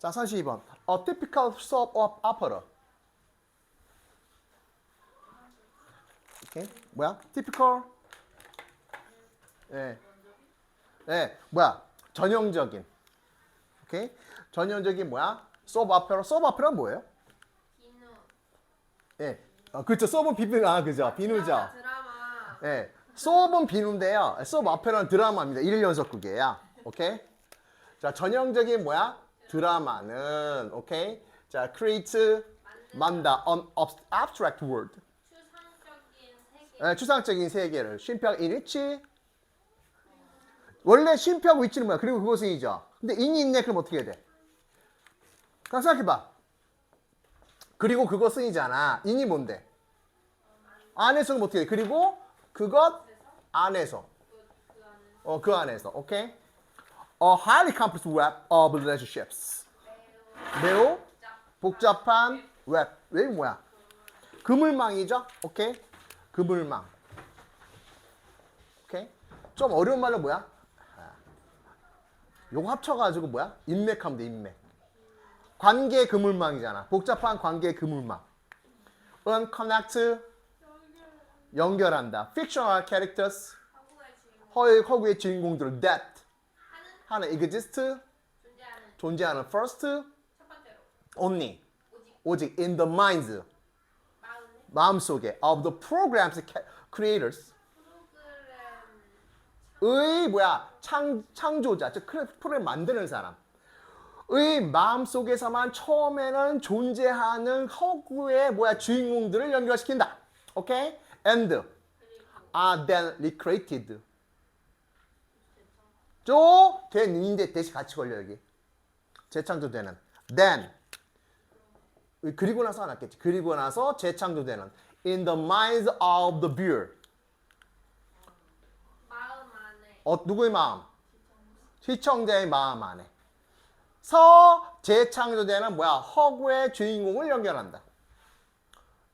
자, 32번. A typical soap opera. 오케이. 뭐야? typical. 예. 예, 뭐야? 전형적인. 오케이? 전형적인 뭐야? soap opera. soap opera 뭐예요? 비누. 예. 어, 그렇죠. soap은 비누, 아, 그죠. 비누죠. 드라마. 예. 소업은 비누인데요. 소업 앞에는 드라마입니다. 1연속극이에요. 오케이? 자, 전형적인 뭐야? 드라마는 오케이? 자, create 만다 an ab- abstract word. 추상적인 세계. 예, 추상적인 세계를 in which 원래 쉼표하고 위치는 뭐야? 그리고 그것은 이죠. 근데 in이 있네. 그럼 어떻게 해야 돼? 그냥 생각해 봐. 그리고 그것은 이잖아. in이 뭔데? 안에서는 어떻게 돼? 그리고 그것 안에서. 그 안에 어, 그 안에서. 오케이? A highly complex web of relationships. 매우 복잡한 웹. 웹이 뭐야? 그물망이죠? 오케이? 그물망. 오케이? 좀 어려운 말로 뭐야? 아, 요거 합쳐가지고 뭐야? 인맥하면 돼, 인맥. 관계 그물망이잖아. 복잡한 관계 그물망. unconnect, 연결한다. fictional characters, 허의 허구의 주인공들을 that 하는 하는 exist 존재하는. 존재하는 first 첫 번째로. only. 오직. 오직 in the minds. 마음의 마음속에. Of the programs creators. 프로그램 의 뭐야 창 창조자 즉그 프로그램 만드는 사람. 의 마음속에서만 처음에는 존재하는 허구의 뭐야 주인공들을 연결시킨다. 오케이? and are then recreated. 인데 대시 같이 걸려 여기. 재창조되는 then 그리고 나서 안 왔겠지. 그리고 나서 재창조되는 in the minds of the. 마음 안에 어, 누구의 마음? 시청자의 마음 안에. 서 재창조되는 뭐야? 허구의 주인공을 연결한다.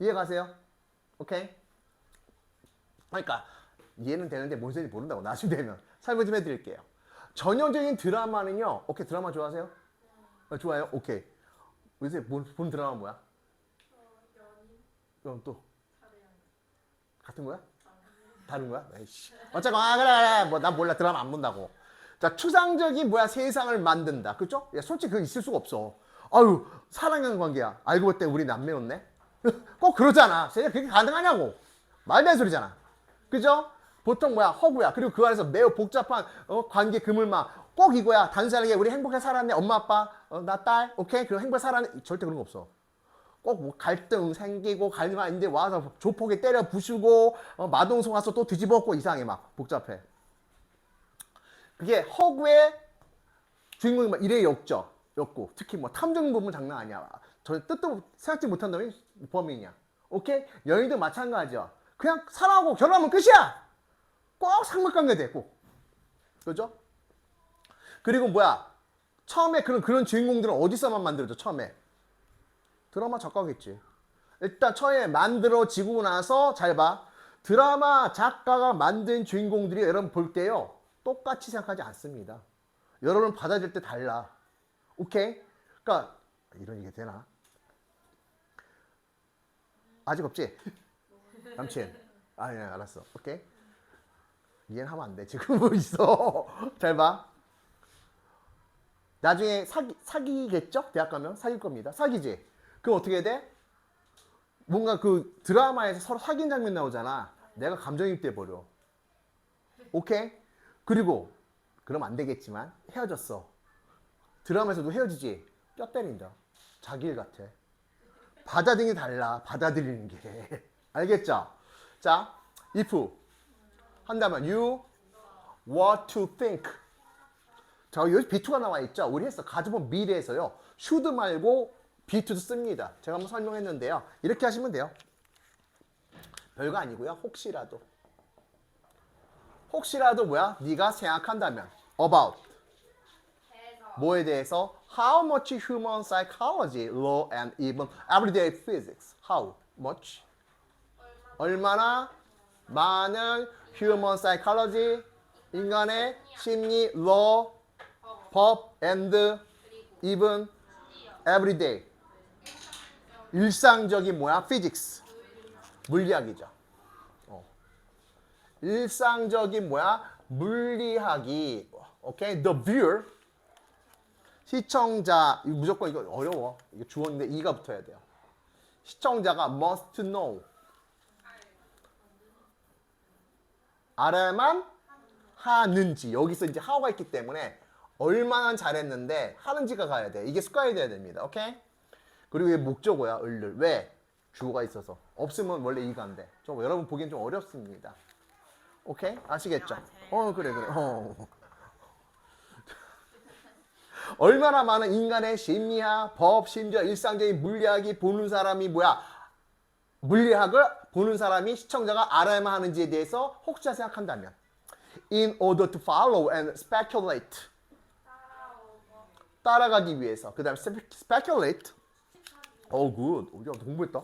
이해 가세요? 오케이? 그러니까 이해는 되는데 뭔 소리인지 모른다고 나중에 되면 설명 좀 해드릴게요. 전형적인 드라마는요. 오케이 드라마 좋아하세요? 어, 좋아요? 오케이. 요새 본, 본 드라마 뭐야? 그럼 또 같은 거야? 다른 거야? 에이씨. 어쨌건 아 그래 그래 뭐난 몰라 드라마 안 본다고. 자 추상적인 뭐야 세상을 만든다. 그죠? 야 솔직히 그거 있을 수가 없어. 아유 사랑하는 관계야. 알고 봤더니 우리 남매였네. 꼭 그러잖아. 세상 그게 가능하냐고. 말도 안 소리잖아. 그죠? 보통 뭐야 허구야. 그리고 그 안에서 매우 복잡한 어, 관계 그물망. 꼭 이거야. 단순하게 우리 행복하게 살았네. 엄마 아빠 어, 나딸 오케이 그리고 행복하게 살았네. 절대 그런 거 없어. 꼭 뭐 갈등 생기고 갈등가 이제 와서 조폭에 때려 부수고 어, 마동석 와서 또 뒤집어엎고 이상해 막 복잡해. 그게 허구의 주인공이 막 이래. 욕구. 특히 뭐 탐정 부분 장난 아니야. 저 뜻도 생각지 못한다면 범인이야. 오케이? 연인도 마찬가지야. 그냥 사랑하고 결혼하면 끝이야. 꼭 상관관계 돼. 꼭. 그죠? 그리고 뭐야? 처음에 그런 그런 주인공들은 어디서만 만들어져? 처음에 드라마 작가겠지. 일단 처음에 만들어지고 나서 잘 봐. 드라마 작가가 만든 주인공들이 여러분 볼 때요. 똑같이 생각하지 않습니다. 여러분 받아들일 때 달라. 오케이? 그러니까 이런 얘기 되나? 아직 없지? 남친. 아, 예, 알았어. 오케이? 이해는 하면 안 돼. 지금 뭐 있어. 잘 봐. 나중에 사기, 사귀겠죠? 대학 가면 사귈 겁니다. 사귀지? 그럼 어떻게 돼? 뭔가 그 드라마에서 서로 사귄 장면 나오잖아. 내가 감정이입돼 버려. 오케이? 그리고 그럼 안 되겠지만 헤어졌어. 드라마에서도 헤어지지. 뼈 때린다. 자기 일 같아. 받아들이는 게 달라. 받아들이는 게. 알겠죠? 자, if 한다면 you what to think. 자, 여기 B2가 나와 있죠? 우리 했어. 가져본 미래에서요. should 말고 B2도 씁니다. 제가 한번 설명했는데요. 이렇게 하시면 돼요. 별거 아니고요. 혹시라도. 혹시라도 뭐야? 네가 생각한다면 about 뭐에 대해서 how much human psychology, law and even everyday physics. how much 얼마나 많은 human psychology 인간의 심리, law, 법 and even everyday. 일상적인 뭐야? physics. 물리학이죠. 어. 일상적인 뭐야? 물리학이 오케이 the viewer 시청자 무조건 이거 어려워 이거 주어인데 이가 붙어야 돼요 시청자가 must know 알아야만 하는지. 여기서 이제 how가 있기 때문에 얼마나 잘했는데 하는지가 가야 돼. 이게 습관이 돼야 됩니다. 오케이? 그리고 이게 목적어야 을를 왜? 주어가 있어서. 없으면 원래 이가 안 돼. 좀 여러분 보기엔 좀 어렵습니다. 오케이? 아시겠죠? 어 그래 그래. 어. 얼마나 많은 인간의 심리학, 법, 심지어 일상적인 물리학이 보는 사람이 뭐야? 물리학을 보는 사람이 시청자가 알아야만 하는지에 대해서 혹시 생각한다면 in order to follow and speculate 따라가기 위해서 그 다음에 speculate 어 굿. 우리 가 공부했다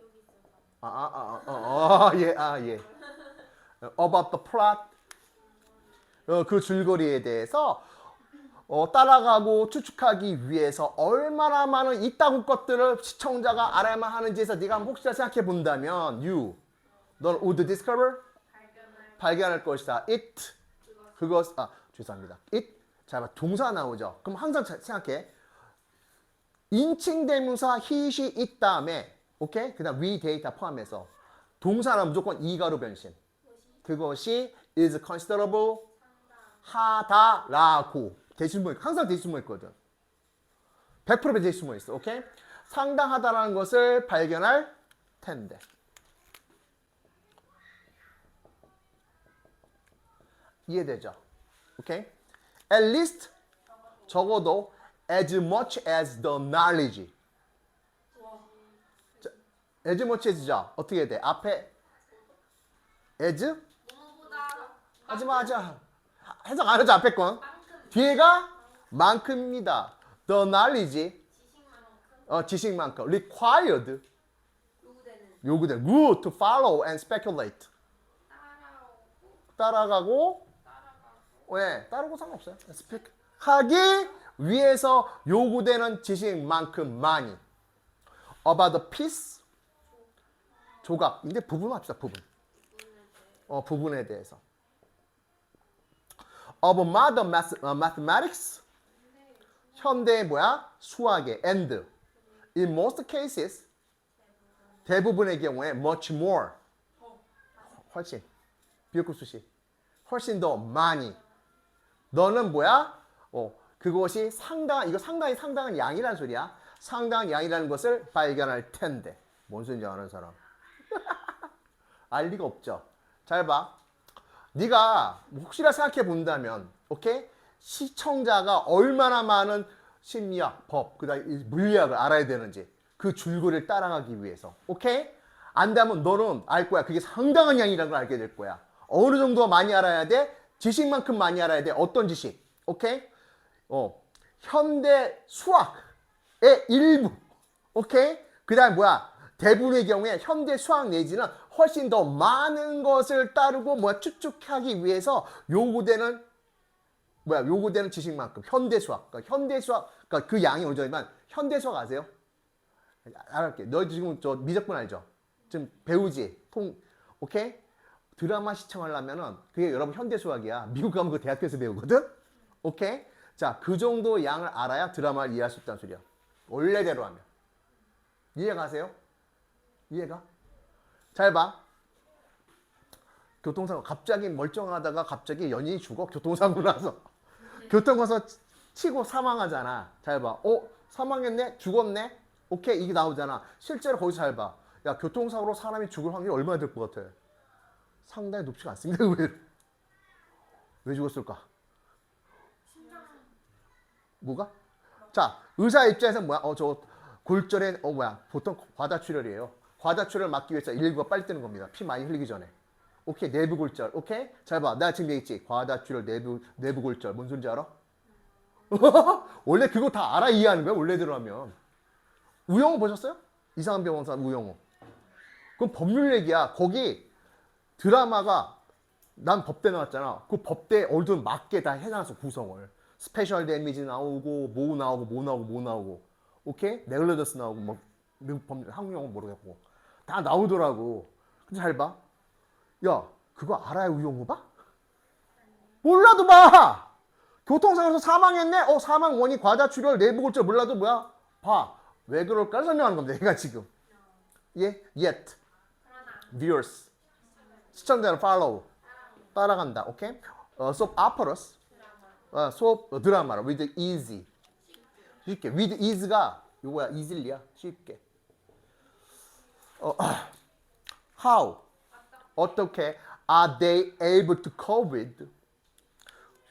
여기 있어서 아아아아예아 예. about the plot 어, 그 줄거리에 대해서 어, 따라가고 추측하기 위해서 얼마나 많은 이따구 것들을 시청자가 알아야만 하는지에서 네가 혹시나 생각해 본다면 you 넌 would discover? 발견할 것이다. it 그것 아 죄송합니다. it 자 동사 나오죠? 그럼 항상 자- 생각해. 인칭 대명사 he시 있다음에 오케이 그다음 we 데이터 포함해서. 동사는 무조건 이가로 변신. 그것이 is considerable 하다라고 대신문 항상 대신문 있거든 100% 대신문 있어 오케이 상당하다라는 것을 발견할 텐데 이해되죠? 오케이? At least 적어도 as much as the knowledge. 자, as much as죠. 어떻게 돼? 앞에 as 하지마 하자. 해석 안 하죠 앞에 건. 뒤에가 만큼입니다. The knowledge 지식만큼 어, 지식만큼 required 요구되는 good to follow and speculate 따라가고 왜 따르고 상관없어요. 스펙 하기 위해서 요구되는 지식만큼만이 about the piece 조각. 이제 부분 합시다. 부분. 어 부분에 대해서. Of modern 어, mathematics 현대 뭐야 수학의 and in most cases 대부분의 경우에 much more 훨씬 비읍급 수식 훨씬 더 많이 너는 뭐야? 어, 그것이 상당 이거 상당히 상당한 양이라는 소리야. 상당한 양이라는 것을 발견할 텐데. 뭔 소리인지 아는 사람? 알 리가 없죠. 잘 봐. 네가 혹시나 생각해 본다면, 오케이? 시청자가 얼마나 많은 심리학, 법, 그다음 이 물리학을 알아야 되는지 그 줄거리를 따라가기 위해서, 오케이? 안다면 너는 알 거야. 그게 상당한 양이라는 걸 알게 될 거야. 어느 정도 많이 알아야 돼? 지식만큼 많이 알아야 돼. 어떤 지식? 오케이? 어, 현대 수학의 일부. 오케이? 그 다음 뭐야? 대부분의 경우에 현대 수학 내지는 훨씬 더 많은 것을 따르고 뭐야 추측하기 위해서 요구되는 뭐야 요구되는 지식만큼 현대 수학. 그러니까 현대 수학 그러니까 그 양이 어느 정도면 현대 수학 아세요? 알았게 너 지금 저 미적분 알죠? 지금 배우지? 통 오케이? 드라마 시청하려면은 그게 여러분 현대 수학이야. 미국 가면 그 대학교에서 배우거든? 오케이? 자그 정도 양을 알아야 드라마를 이해할 수 있다는 소리야. 원래대로 하면. 이해 가세요? 이해가? 잘 봐. 교통사고 갑자기 멀쩡하다가 갑자기 연인이 죽어 교통사고 나서 교통가서 치고 사망하잖아. 잘 봐. 어 사망했네 죽었네. 오케이 이게 나오잖아. 실제로 거기서 잘 봐. 야 교통사고로 사람이 죽을 확률이 얼마나 될 것 같아? 상당히 높지가 않습니다. 왜? 왜 죽었을까? 뭐가? 자 의사 입장에서 뭐야? 어저 골절에 어 뭐야? 보통 과다출혈이에요. 과다출혈 막기 위해서 119가 빨리 뜨는 겁니다. 피 많이 흘리기 전에. 오케이 내부 골절. 오케이 잘 봐. 나 지금 얘기했지. 과다출혈 내부 내부 골절. 뭔 소리인지 알아? 원래 그거 다 알아 이해하는 거야 원래대로 하면. 우영우 보셨어요? 이상한 병원사 우영우. 그건 법률 얘기야. 거기 드라마가 난 법대 나왔잖아. 그 법대 얼굴 맞게 다 해놨어 구성을. 스페셜 데미지 나오고 뭐 나오고 뭐 나오고 뭐 나오고. 오케이? 네글러더스 나오고 뭐 미국 법 한국 영어 모르겠고 다 나오더라고. 근데 잘 봐. 야, 그거 알아요, 우영우가? 몰라도 봐. 교통사고에서 사망했네. 어, 사망 원인 과다 출혈 내부 골절 몰라도 뭐야? 봐. 왜 그럴까 설명하는 겁니다. 얘가 지금. 예, yet, viewers. 시청자는 follow. 따라간다. 오케이? 어, 아퍼러스. 드라마 어, 수업 어, 드라마로 with easy. 쉽게. with ease가 요거야. easily야. 쉽게. 어, how 어떻게 are they able to cope with?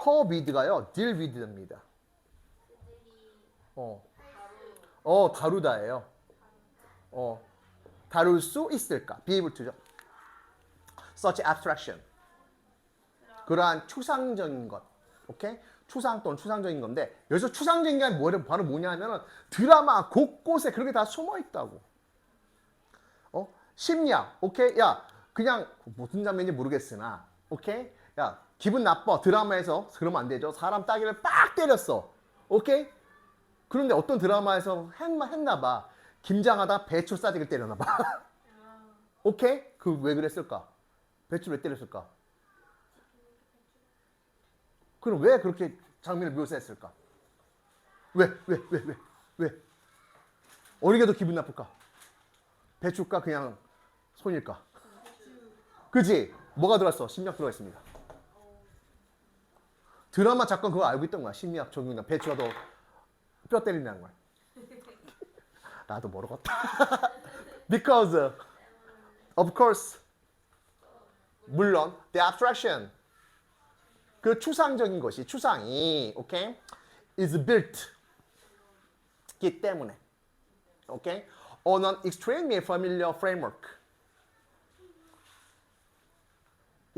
cope with가요. deal with입니다. 어, 어 다루다예요. 어, 다룰 수 있을까? be able to죠. such abstraction. 그러한 추상적인 것. 오케이? 추상 또는 추상적인 건데 여기서 추상적인 게 뭐를 바로 뭐냐면은 드라마 곳곳에 그렇게 다 숨어 있다고. 어? 심리학. 오케이? 야, 그냥 무슨 장면인지 모르겠으나 오케이? 야, 기분 나빠. 드라마에서 그러면 안 되죠. 사람 따기를 빡 때렸어. 오케이? 그런데 어떤 드라마에서 했나, 했나 봐. 김장하다 배추 싸대기를 때렸나 봐. 오케이? 그 왜 그랬을까? 배추를 왜 때렸을까? 그럼 왜 그렇게 장면을 묘사했을까? 왜, 왜, 왜, 왜, 왜? 더 기분 나쁠까? 배추가 그냥 손일까? 그지? 뭐가 들어갔어? 심리학 들어가 있습니다. 드라마 작가 그거 알고 있던 거야. 심리학 적용이나 배추가 더 뼈 때린다는 걸. 나도 모르겠다. Because, of course, 물론, the abstraction, 그 추상적인 것이 추상이, 오케이, is built 기 때문에, 오케이, on an extremely familiar framework.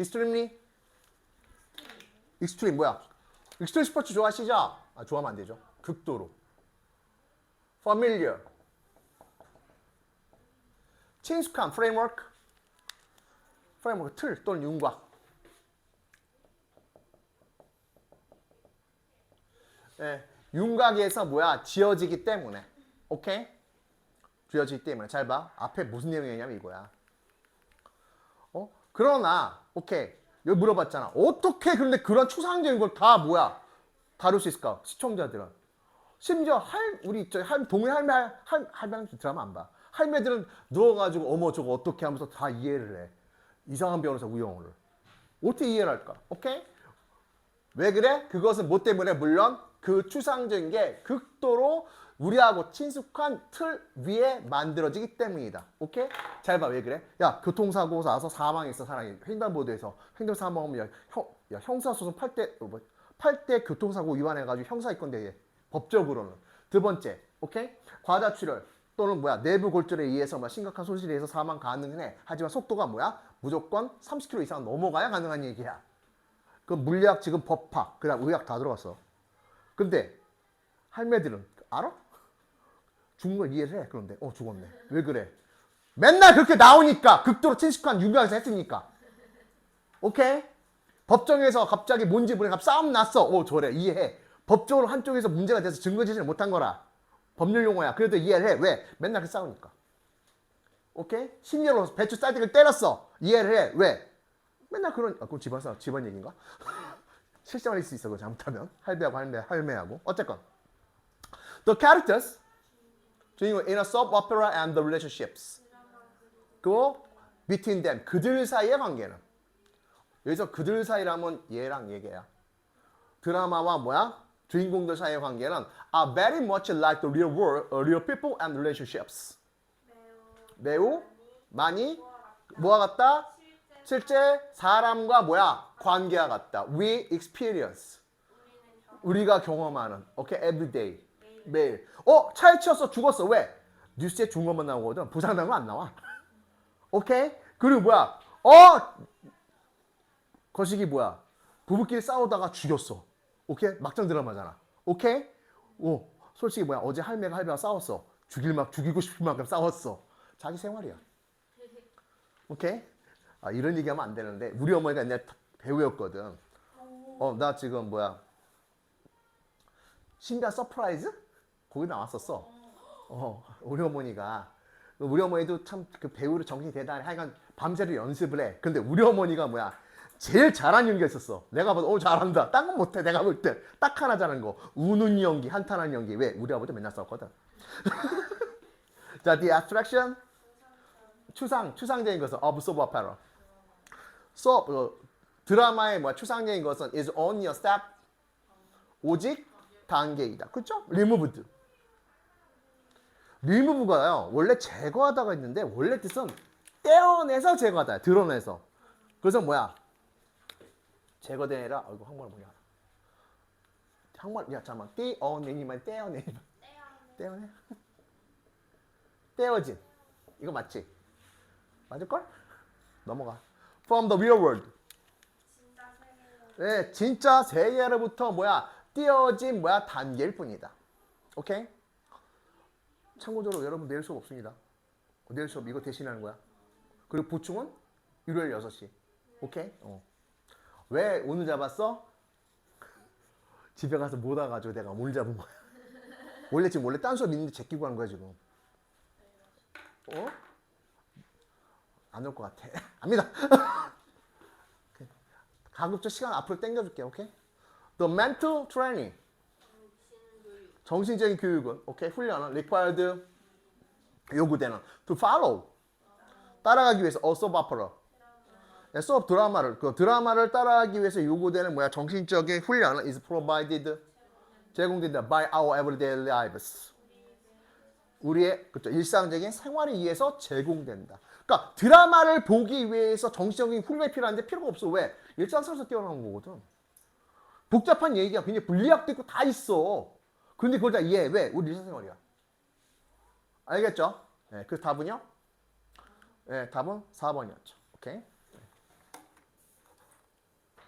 Extremely, extreme 뭐야? extreme 스포츠 좋아하시죠? 아, 좋아하면 안 되죠. 극도로. familiar. 친숙한 framework. framework 틀 또는 윤곽. 예, 윤곽에서 뭐야 지어지기 때문에 오케이 지어지기 때문에 잘 봐. 앞에 무슨 내용이냐면 이거야. 어? 그러나 오케이 여기 물어봤잖아. 어떻게 그런데 그런 추상적인 걸 다 뭐야 다룰 수 있을까? 시청자들은 심지어 할 우리 저 할, 동네 할매 할, 할 할매는 드라마 안 봐. 할매들은 누워가지고 어머 저거 어떻게 하면서 다 이해를 해. 이상한 변호사 우영우를 어떻게 이해를 할까? 오케이? 왜 그래? 그것은 뭐 때문에? 물론 그 추상적인 게 극도로 우리하고 친숙한 틀 위에 만들어지기 때문이다. 오케이? 잘 봐. 왜 그래? 야, 교통사고 나서 사망했어, 사람이. 횡단보도에서. 횡단사망하면 야, 형, 야, 형사소송 8대, 어, 뭐, 8대 교통사고 위반해가지고 형사 입건돼, 얘. 법적으로는. 두 번째, 오케이? 과다출혈 또는 뭐야, 내부 골절에 의해서 뭐 심각한 손실에 의해서 사망 가능해. 하지만 속도가 뭐야? 무조건 30km 이상 넘어가야 가능한 얘기야. 그 물리학 지금 법학 그다음 의학 다 들어갔어. 근데 할매들은 알아? 죽은 걸 이해를 해. 그런데 어 죽었네. 왜 그래? 맨날 그렇게 나오니까 극도로 친숙한 유명에서 했으니까. 오케이? 법정에서 갑자기 뭔지 갑자기 싸움 났어. 오 저래 이해해. 법적으로 한쪽에서 문제가 돼서 증거 제시를 못한 거라. 법률 용어야. 그래도 이해를 해. 왜? 맨날 그 싸우니까. 오케이? 심리로 배추 쌀뜨기를 때렸어. 이해를 해. 왜? 맨날 그런 아, 그건 집안 싸움 집안 얘기인가? 실생활일 수 있어 그거 잘못하면 할배하고 할매 할매하고 어쨌건 the characters 주인공 in a soap opera and the relationships 그리고 between them 그들 사이의 관계는 여기서 그들 사이라면 얘랑 얘기야 드라마와 뭐야 주인공들 사이의 관계는 are very much like the real world, uh, real people and relationships 매우 많이 뭐와 같다 실제 사람과 뭐야 관계와 같다. We experience. 우리가 경험하는. 오케이, every day. 매일. 어, 차에 치였어, 죽었어. 왜? 뉴스에 죽은 것만 나오거든. 부상당한 거안 나와. 오케이? 그리고 뭐야? 어, 거시기 뭐야? 부부끼리 싸우다가 죽였어. 오케이? 막장 드라마잖아. 오케이? 오, 솔직히 뭐야? 어제 할매가 할배가 싸웠어. 죽일 막 죽이고 싶을 만큼 싸웠어. 자기 생활이야. 오케이? 아, 이런 얘기하면 안 되는데 우리 어머니가 옛날 배우였거든. 어, 나 지금 뭐야? 신비한 서프라이즈? 거기 나왔었어. 어, 우리 어머니가 우리 어머니도 참 그 배우로 정신이 대단해. 하여간 밤새를 연습을 해. 근데 우리 어머니가 뭐야? 제일 잘하는 연기가 있었어. 내가 봐도 어 잘한다. 딴 건 못해. 내가 볼 때 딱 하나 잘하는 거. 우는 연기, 한탄하는 연기. 왜? 우리 아버지 맨날 싸웠거든. 자, the abstraction 추상, 추상적인 것은 of soap soap 어, 드라마의 뭐 추상적인 것은 is only a step 오직 단계이다. 그렇죠? removed. remove가요. 원래 제거하다가 있는데 원래 뜻은 떼어내서 제거하다. 드러내서. 그래서 뭐야? 제거되라. 아이고 한국말 뭐냐? 한국말 야 잠깐만. 떼어내니만 떼어내니. 떼어내. 떼어진. 이거 맞지? 맞을 걸? 넘어가. From the real world. 네, 진짜 세계로부터 뭐야 띄어진 뭐야 단계일 뿐이다. 오케이? 참고적으로 여러분 내일 수업 없습니다. 내일 수업 이거 대신하는 거야. 그리고 보충은 일요일 6시. 오케이? 어. 왜 오늘 잡았어? 집에 가서 못 와가지고 내가 오늘 잡은 거야. 원래 지금 원래 딴 수업 있는데 제끼고 하는 거야 지금. 어? 안 올 것 같아. 압니다. 가급적 시간 앞으로 당겨줄게, 오케이? The mental training, 정신적인 교육은, 오케이? 훈련은 required, 요구되는 to follow, 따라가기 위해서, 어, soap 수업 드라마를, 그 드라마를 따라하기 위해서 요구되는 뭐야, 정신적인 훈련은 is provided, 제공된다 by our everyday lives. 우리의 그쵸, 일상적인 생활을 위해서 제공된다. 그러니까 드라마를 보기 위해서 정신적인 훈련이 필요한데 필요가 없어. 왜? 일상생활에서 뛰어나는 거거든. 복잡한 얘기가 굉장히 분리학도 있고 다 있어. 근데 그걸 다 이해해. 왜? 우리 일상생활이야. 알겠죠? 네, 그 답은요? 네, 답은 4번이었죠. 오케이?